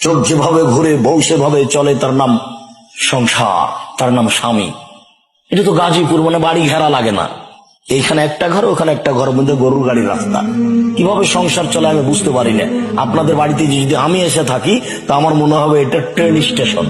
চোখ যেভাবে ঘুরে, বউ সেভাবে চলে, তার নাম সংসার, তার নাম স্বামী। এটা তো গাজীপুর মানে বাড়ি ঘেরা লাগে না। এইখানে একটা ঘর, ওখানে একটা ঘর, মধ্যে গরুর গাড়ির রাস্তা। কীভাবে সংসার চলে আমি বুঝতে পারি না। আপনাদের বাড়িতে যদি আমি এসে থাকি, তা আমার মনে হবে এটা ট্রেন স্টেশন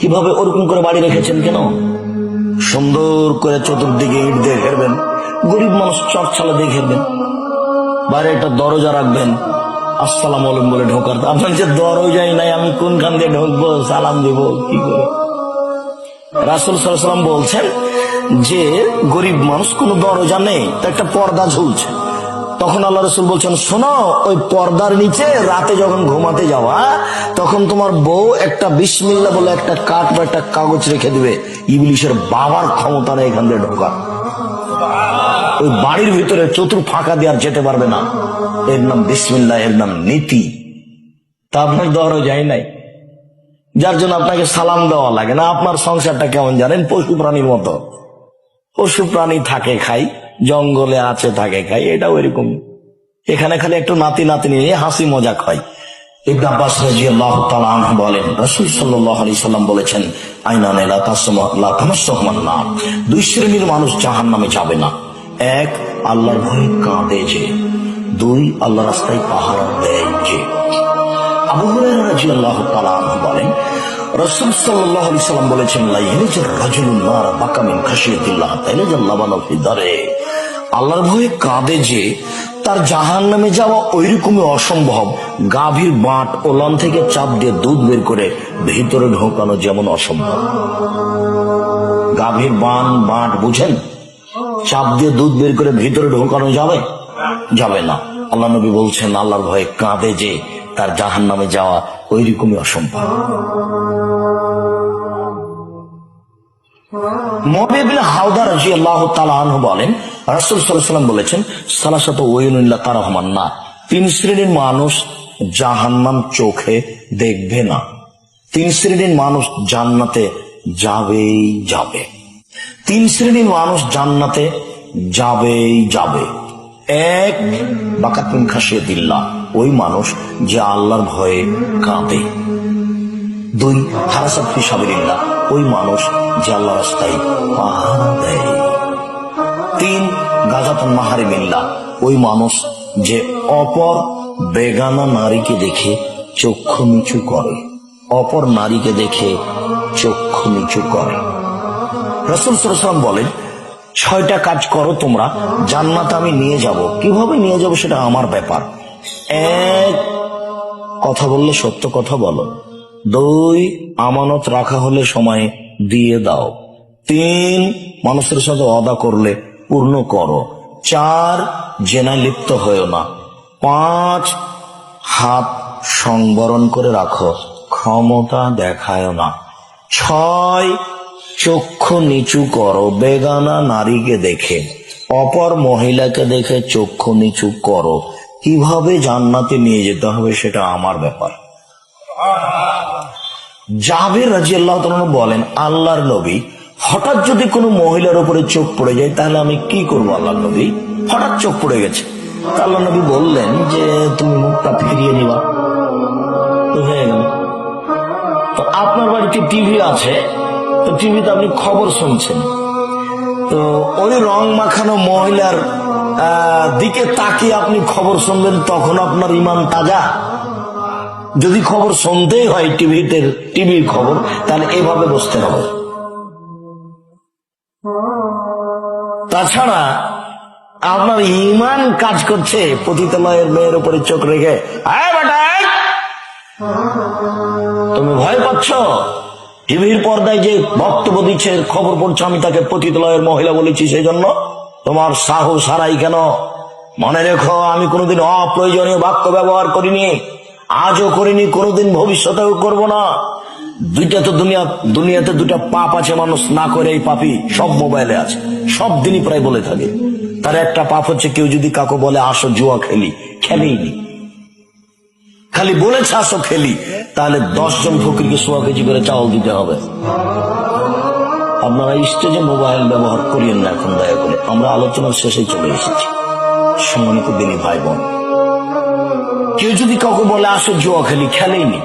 কীভাবে ওরকম করে বাড়ি রেখেছেন কেন? সুন্দর করে চতুর্দিকে ইট দিয়ে ঘেরবেন, গরিব মানুষ চটছালা দিয়ে ঘেরবেন, বাইরে একটা দরজা রাখবেন। আসসালাম আলাইকুম বলে ঢোকার আপনার যে নাই, আমি কোনখান দিয়ে ঢুকবো? সালাম দিব, কি করে রাসুল সাল্লাম বলছেন যে, গরিব মানুষ দরজা নেই একটা পর্দা ঝুলছে। তখন আল্লাহ রসুল বলছেন, শোনো, ওই পর্দার নিচে রাতে যখন ঘুমাতে যাওয়া, তখন তোমার বউ একটা বিসমিল্লা বলে একটা কাঠ বা একটা কাগজ রেখে দিবে। ইবলিশের বাবার ক্ষমতা নেই এখান দিয়ে ঢোকার। ওই বাড়ির ভিতরে চতুর ফাঁকা দিয়ে আর যেতে পারবে না। এর নাম বিসমিল্লা এর নাম, নীতি। তা আপনার দরজাই নাই। যার জন্য আপনাকে সালাম দেওয়া লাগে না। আপনার সংসারটা কেমন জানেন? পশু প্রাণীর মতো। পশু প্রাণী থাকে, খাই। জঙ্গলে আছে, থাকে, খাই। এটাও এরকম। এখানে খালি একটু নাতি নাতি নিয়ে হাসি মজাক হয়। ইবনে আব্বাস জাহান্নামে যাবে না। এক, আল্লাহর ভয়ে কাঁদে যে। দুই আল্লাহ রাস্তায় পাহারা দেয় আবু হুরায়রা রাদিয়াল্লাহু বলেন সাল্লাম বলেছেন দারে। আল্লাহর ভয়ে কাঁদে যে, তার জাহান্নামে যাওয়া ওইরকমই অসম্ভব। গাভীর বাঁট ওলান থেকে চাপ দিয়ে দুধ বের করে ভিতরে ঢোকানো যেমন অসম্ভব। গাভীর বান, বাঁট, বুঝেন? চাপ দিয়ে দুধ বের করে ভিতরে ঢোকানো যাবে? যাবে না। আল্লাহ নবী বলছেন, আল্লাহর ভয়ে কাঁদে যে তার জাহান নামে যাওয়া ওই রকমই অসম্ভব মবিবিন হাওদার জি আল্লাহ বলেন, রাসুল সাল্লাম বলেছেন তার রহমান না, তিন শ্রেণির মানুষ জাহান্নাম চোখে দেখবে না। তিন শ্রেণির মানুষ জান্নাতে যাবেই যাবে। তিন শ্রেণির মানুষ জান্নাতে যাবেই যাবে। এক বাকাতুন খাসিয়ে দিল্লা ওই মানুষ যে আল্লাহর ভয়ে কাঁদে। দুই, হারাসাত ফিসাবিল্লা ওই মানুষ যে আল্লাহ রাস্তায় পাহারা দেয়। তিন, গাজাতুন মাহারিমিল্লা ওই মানুষ যে অপর বেগানা নারীকে দেখে চক্ষু নিচু করে। অপর নারীকে দেখে চক্ষু নিচু করে। রসুল সাল্লাম বলেন ছয়টা কাজ করো তোমরা, জান্নাত আমি নিয়ে যাব। কীভাবে নিয়ে যাব সেটা আমার ব্যাপার। এক, কথা বললে সত্য কথা বলো। দুই, আমানত রাখা হলে সময় দিয়ে দাও। তিন, মানুষের সাথে অদা করলে পূর্ণ করো। চার জেনায় লিপ্ত হয়েও না। পাঁচ, হাত সংবরণ করে রাখো। ক্ষমতা দেখায় না। ছয় চক্ষু নিচু করো, বেগানা নারীকে দেখে। অপর মহিলাকে দেখে চক্ষু নিচু করো। কীভাবে জান্নাতে নিয়ে যেতে হবে সেটা আমার ব্যাপার। জাবের রাজি আল্লাহ বলেন, আল্লাহর নবী, হঠাৎ যদি কোনো মহিলার উপরে চোখ পড়ে যায়, তাহলে আমি কি করব আল্লাহর নবী? হঠাৎ চোখ পড়ে গেছে। আল্লাহ নবী বললেন যে, তুমি মুখটা ফিরিয়ে নিবা। তো হয়ে গেল। তো আপনার বাড়িতে টিভি আছে? তো টিভিতে আপনি খবর শুনছেন। তো ওই রং মাখানো মহিলার দিকে তাকিয়ে আপনি খবর শুনবেন, তখন আপনার ইমান তাজা। যদি খবর শুনতেই হয় টিভিতে, টিভির খবর, তাহলে এভাবে বসতে হবে। তাছাড়া আপনার ইমান কাজ করছে পতিতালয়ের মেয়ের উপরে চোখ রেখে। তুমি ভয় পাচ্ছ? টিভির পর্দায় যে বক্তব্য দিচ্ছে, খবর পড়ছো, আমি তাকে পতিতলয়ের মহিলা বলেছি সেই জন্য তোমার সাহস হারাই কেন? মনে রেখো, আমি কোনোদিন অপ্রয়োজনীয় বাক্য ব্যবহার করিনি। আজও করিনি, কোনোদিন ভবিষ্যতেও করব না। দুইটা তো দুনিয়া, দুনিয়াতে দুটা পাপ আছে মানুষ, না করে এই পাপি সব মোবাইলে আছে। সব দিনই প্রায় বলে থাকে। তার একটা পাপ হচ্ছে, কেউ যদি কাকু বলে, আসো জুয়া খেলি। খেলেই নি খালি বলেছে আসো খেলি, তাহলে দশ জন ফকিরকে সোয়া কেজি করে চাউল দিতে হবে। আপনারা স্টেজে মোবাইল ব্যবহার করিয়েন না এখন, দয়া করে। আমরা আলোচনার শেষে চলে এসেছি। সম্মানিত দিনী ভাই বোন কেউ যদি কাউকে বলে, আসো জুয়া খেলি খেলেইনি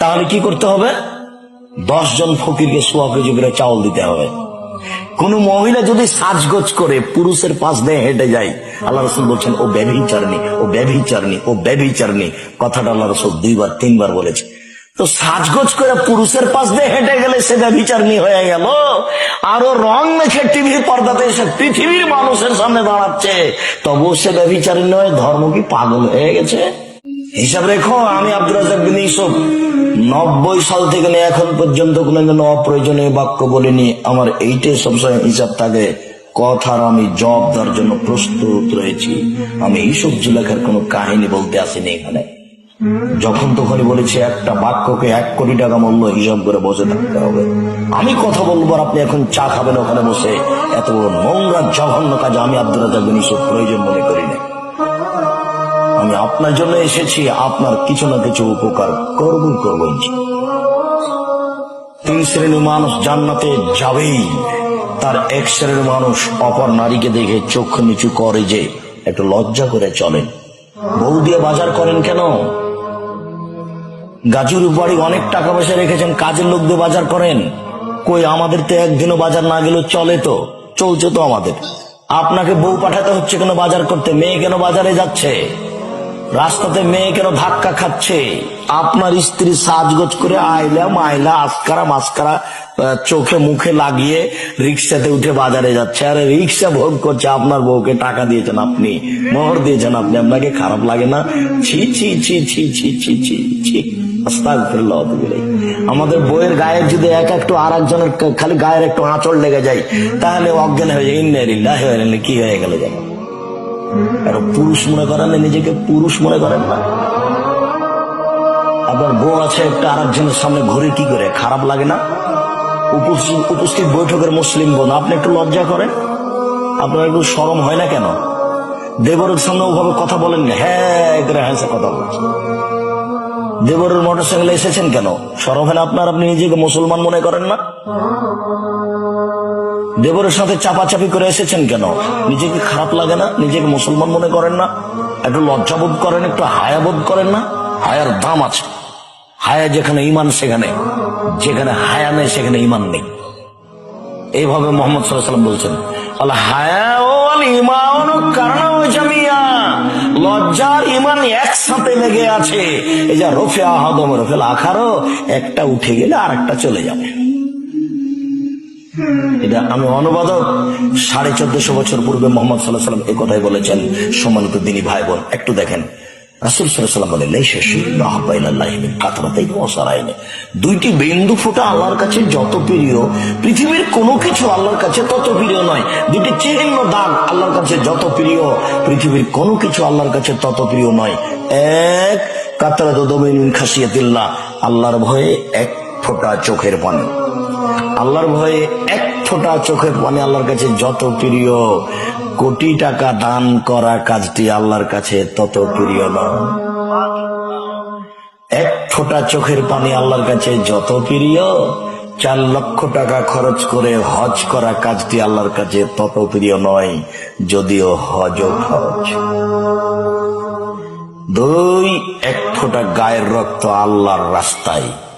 তাহলে কি করতে হবে? দশ জন ফকিরকে সোয়া কেজি করে চাউল দিতে হবে। কোন মহিলা যদি সাজগোজ করে পুরুষের পাশ দিয়ে হেঁটে যায়, আল্লাহ রসুল বলছেন, ও ব্যভিচারণী ও ব্যভিচারণী ও ব্যভিচারণী। কথাটা আল্লাহ রসুল দুইবার, তিনবার বলেছে। তো সাজগোজ করে পুরুষের পাশ দিয়ে হেঁটে গেলে সে ব্যভিচারণী হয়ে গেল। আরও রং মেখে টিভির পর্দাতে এসে পৃথিবীর মানুষের সামনে দাঁড়াচ্ছে, তবুও সে ব্যভিচারী নয়, ধর্ম কি পাগল হয়ে গেছে? হিসাব রেখো, আমি আব্দুল রাজাক বিন ইউসুফ। নব্বই সাল থেকে নিয়ে এখন পর্যন্ত কোনোদিন অপ্রয়োজনীয় বাক্য বলিনি। আমার এইটাই সবসময় হিসাব থাকে, কথার আমি জবাব দেওয়ার জন্য প্রস্তুত রয়েছি। আমি ইসুফ জুলেখার কোনো কাহিনী বলতে আসিনি এখানে। যখন তখনই বলেছি, একটা বাক্যকে এক কোটি টাকা মূল্য হিসাব করে বসে থাকতে হবে। আমি কথা বলব আর আপনি এখন চা খাবেন ওখানে বসে। এত নোংরা, জঘন্য কাজে আমি আব্দুল রাজাক বিন ইউসুফ প্রয়োজন মনে করি না আমি আপনার জন্য এসেছি, আপনার কিছু না কিছু উপকার করবই করব তিন শ্রেণির মানুষ জান্নাতে যাবেই। তার এক শ্রেণির মানুষ অপর নারীকে দেখে চোখ নিচু করে যে একটু লজ্জা করে চলেন। বউ দিয়ে বাজার করেন কেন? গাজুর বাড়ি অনেক টাকা পয়সা রেখেছেন, কাজের লোক দিয়ে বাজার করেন। কই, আমাদের তো একদিনও বাজার না গেলেও চলে তো, চলছে তো আমাদের। আপনাকে বউ পাঠাতে হচ্ছে কেন বাজার করতে? মেয়ে কেন বাজারে যাচ্ছে? রাস্তাতে মেয়ে কেন ধাক্কা খাচ্ছে? আপনার স্ত্রী সাজগোজ করে আইলা মাইলা আসকারা মাস্কারা চোখে মুখে লাগিয়ে রিক্সাতে উঠে বাজারে যাচ্ছে। আরে রিক্সা ভোগ করছে, আপনার বউকে টাকা দিয়েছেন আপনি, মোহর দিয়েছেন আপনি, আপনাকে খারাপ লাগে না? ছি ছি ছি ছি ছি ছি ছি ছি। আমাদের বইয়ের গায়ে যদি এক একটু আর একজনের খালি গায়ের একটু আঁচড় লেগে যায়, তাহলে অজ্ঞান হয়ে যায়। ইলাইহি কি হয়ে গেল জানো? আর পুরুষ মনে করেন না, নিজেকে পুরুষ মনে করেন না। আপনার বউ আছে একটা আর একজনের সামনে ঘুরে কি করে, খারাপ লাগে না? উপস্থিত বৈঠকের মুসলিম বোন, আপনি একটু লজ্জা করেন? আপনার একটু সরম হয় না কেন? দেবরের সামনে ওভাবে কথা বলেন হ্যাঁ করে হ্যাঁ কথা বলছে। দেবরের মোটর সাইকেলে এসেছেন কেন? সরম হয় না আপনার, আপনি নিজেকে মুসলমান মনে করেন না? দেবরের সাথে চাপাচাপি করে এসেছেন কেন? নিজেকে খারাপ লাগে না? নিজেকে মুসলমান মনে করেন না? একটু লজ্জাবোধ করেন, একটু হায়াবোধ করেন না? হায়ার দাম আছে। হায়া যেখানে ইমান সেখানে। যেখানে হায়া নেই, সেখানে ইমান নেই। এইভাবে মোহাম্মদ সাল্লাম বলছেন। লজ্জার ইমান একসাথে লেগে আছে। এই যা রফে আহাদম রফেল আখারও একটা উঠে গেলে আর একটা চলে যাবে। এটা আমি অনুবাদক। সাড়ে চোদ্দশো বছর পূর্বে মোহাম্মদ সাল্লাহ সাল্লাম এই কথাই বলেছেন, সম্মানিত দিনী ভাই বোন একটু দেখেন। দুইটি বিন্দু আল্লাহর কাছে যত প্রিয়, পৃথিবীর কোনো কিছু আল্লাহর কাছে তত প্রিয় নয়। দুটি চিহ্ন আল্লাহর কাছে যত প্রিয়, পৃথিবীর কোনো কিছু আল্লাহর কাছে তত প্রিয় নয়। এক কাতারা দমিন খাসিয়াতিল্লাহ আল্লাহর ভয়ে এক ফোঁটা চোখের পানি। আল্লাহর ভয়ে এক ফোঁটা চোখের পানি আল্লাহর কাছে যত প্রিয়, কোটি টাকা দান করা কাজটি আল্লাহর কাছে তত প্রিয় নয় এক ফোঁটা চোখের পানি আল্লাহর কাছে যত প্রিয়, চার লক্ষ টাকা খরচ করে হজ করা কাজটি আল্লাহর কাছে তত প্রিয় নয়, যদিও হজ হজ। দুই, এক ফোঁটা গায়ের রক্ত আল্লাহর রাস্তায়।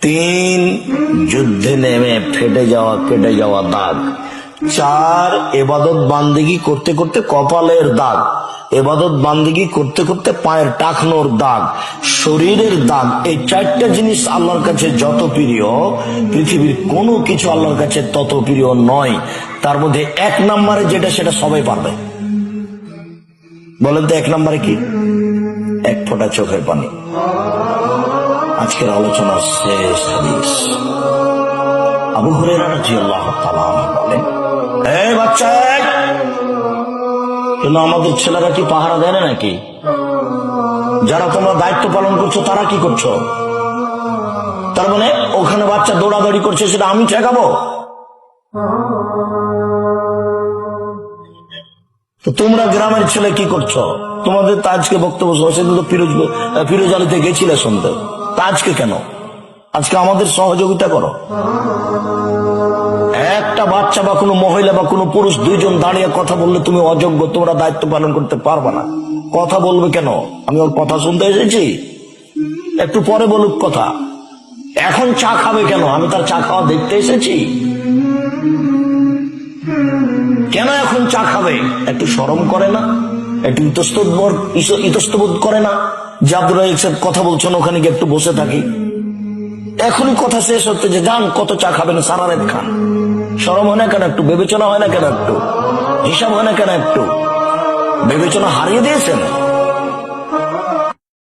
তিন যুদ্ধে নেমে ফেটে যাওয়া, কেটে যাওয়া দাগ। চার, এবাদত বান্দিগি করতে করতে কপালের দাগ। এবাদত বান্দিগি করতে করতে পায়ের টাকনোর দাগ। শরীরের দাগ। এই চারটা জিনিস আল্লাহর কাছে যত প্রিয়, পৃথিবীর কোনো কিছু আল্লাহর কাছে তত প্রিয় নয়। তার মধ্যে এক নম্বরে যেটা, সেটা সবাই পারবে। বলেন তো, এক নম্বরে কি? এক ফোঁটা চোখের পানি। আজকের আলোচনার শেষ হাদিস। আবু হুরেরা তাআলা আনহু বলেন এই বাচ্চা এই! কেন আমাদের ছেলেরা কি পাহারা দেয় না নাকি? যারা তোমরা দায়িত্ব পালন করছ, তারা কি করছ? তার মানে ওখানে বাচ্চা দৌড়াদৌড়ি করছে, সেটা আমি ঠেকাবো? তো তোমরা গ্রামের ছেলে কি করছ? তোমাদের তো আজকে বক্তব্য সেদিন তো ফিরোজ ফিরোজ আলীতে গেছিলে শুনতে আজকে কেন? আজকে আমাদের সহযোগিতা করো। একটা বাচ্চা বা কোনো মহিলা বা কোনো পুরুষ দুইজন দাঁড়িয়ে কথা বললে তুমি অযোগ্য, তোমরা দায়িত্ব পালন করতে পারবে না। কথা বলবে কেন? আমি ওর কথা শুনতে এসেছি। একটু পরে বলুক কথা। এখন চা খাবে কেন? আমি তার চা খাওয়া দেখতে এসেছি। কেন এখন চা খাবে? একটু সরম করে না? একটু ইতস্তবোধ ইতস্তবোধ করে না? যে সাহেব কথা বলছেন, ওখানে গিয়ে একটু বসে থাকি। এখনই কথা শেষ হচ্ছে যে, যান, কত চা খাবেন? সারা রাত খান। সরম হয় না কেন একটু? বিবেচনা হয় না কেন একটু? হিসাব হয় না কেন একটু? বিবেচনা হারিয়ে দিয়েছেন?